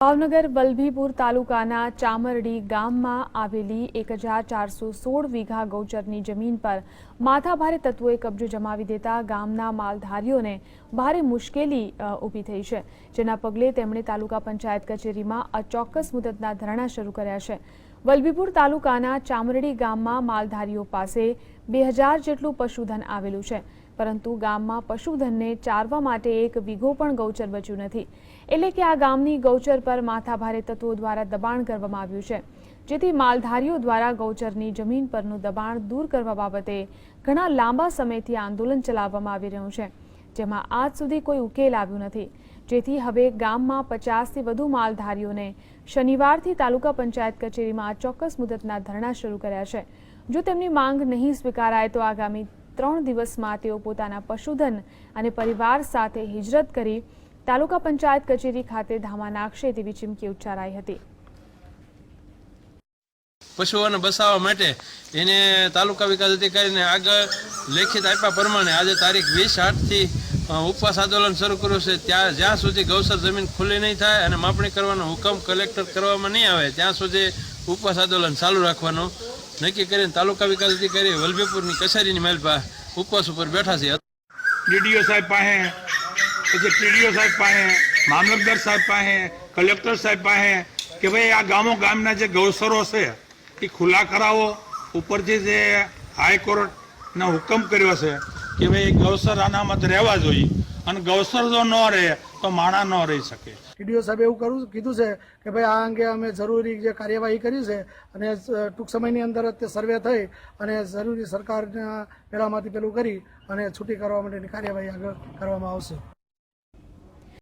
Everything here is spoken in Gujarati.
ભાવનગર વલભીપુર તાલુકાના ચામરડી ગામમાં આવેલી એક હજાર ચારસો સોળ વીઘા ગૌચરની જમીન પર માથાભારે તત્વોએ કબજો જમાવી દેતા ગામના માલધારીઓને ભારે મુશ્કેલી ઊભી થઈ છે. જેના પગલે તેમણે તાલુકા પંચાયત કચેરીમાં અચોક્કસ મુદતના ધરણા શરૂ કર્યા છે. વલભીપુર તાલુકાના ચામરડી ગામમાં માલધારીઓ પાસે બે હજાર જેટલું પશુધન આવેલું છે. પરંતુ ગામમાં પશુધનને ચારવા માટે એક વીઘો પણ ગૌચર બચ્યું નથી. એટલે કે આ ગામની ગૌચર પર માથાભારે તત્વો દ્વારા દબાણ કરવામાં આવ્યું છે. જેથી માલધારીઓ દ્વારા ગૌચરની જમીન પરનું દબાણ દૂર કરવા બાબતે ઘણા લાંબા સમયથી આંદોલન ચલાવવામાં આવી રહ્યું છે. જેમાં આજ સુધી કોઈ ઉકેલ આવ્યો નથી. જેથી હવે ગામમાં પચાસથી વધુ માલધારીઓને શનિવારથી તાલુકા પંચાયત કચેરીમાં ચોક્કસ મુદતના ધરણા શરૂ કર્યા છે. જો તેમની માંગ નહીં સ્વીકારાય તો આગામી ત્રણ દિવસમાં તેઓ પોતાના પશુધન અને પરિવાર સાથે હિજરત કરી તાલુકા પંચાયત કચેરી ખાતે ધામા નાખશે તેવી ચીમકી ઉચ્ચારાઈ હતી. પશુઓને બસાવવા માટે એને તાલુકા વિકાસ અધિકારીને આગળ લેખિત આપ્યા પ્રમાણે આજે તારીખ વીસ આઠથી ઉપવાસ આંદોલન શરૂ કર્યું છે. ત્યાં, જ્યાં સુધી ગૌસર જમીન ખુલ્લી નહીં થાય અને માપણી કરવાનો હુકમ કલેક્ટર કરવામાં નહીં આવે, ત્યાં સુધી ઉપવાસ આંદોલન ચાલુ રાખવાનું નક્કી કરીને તાલુકા વિકાસ અધિકારી વલભીપુરની કચેરીની માલપા ઉપવાસ ઉપર બેઠા છે. ડીડીઓ સાહેબ પાસે, પછી ટીડીઓ સાહેબ પાસે, મામલતદાર સાહેબ પાસે, કલેક્ટર સાહેબ પાસે કે ભાઈ આ ગામો ગામના જે ગૌસરો છે, એ ખુલ્લા કરાવો ઉપરથી જે હાઈકોર્ટના હુકમ કર્યો છે કે ભાઈ ગૌસર અનામત રહેવા જોઈએ. અને ગૌસર જો ન રહે, તો માણા ન રહી શકે. ટીડીઓ સાહેબે એવું કરું કીધું છે કે ભાઈ આ અંગે અમે જરૂરી જે કાર્યવાહી કરી છે અને ટૂંક સમયની અંદર જ તે સર્વે થઈ અને જરૂરી સરકારના પહેલામાંથી પેલું કરી અને છૂટી કરવા માટેની કાર્યવાહી આગળ કરવામાં આવશે.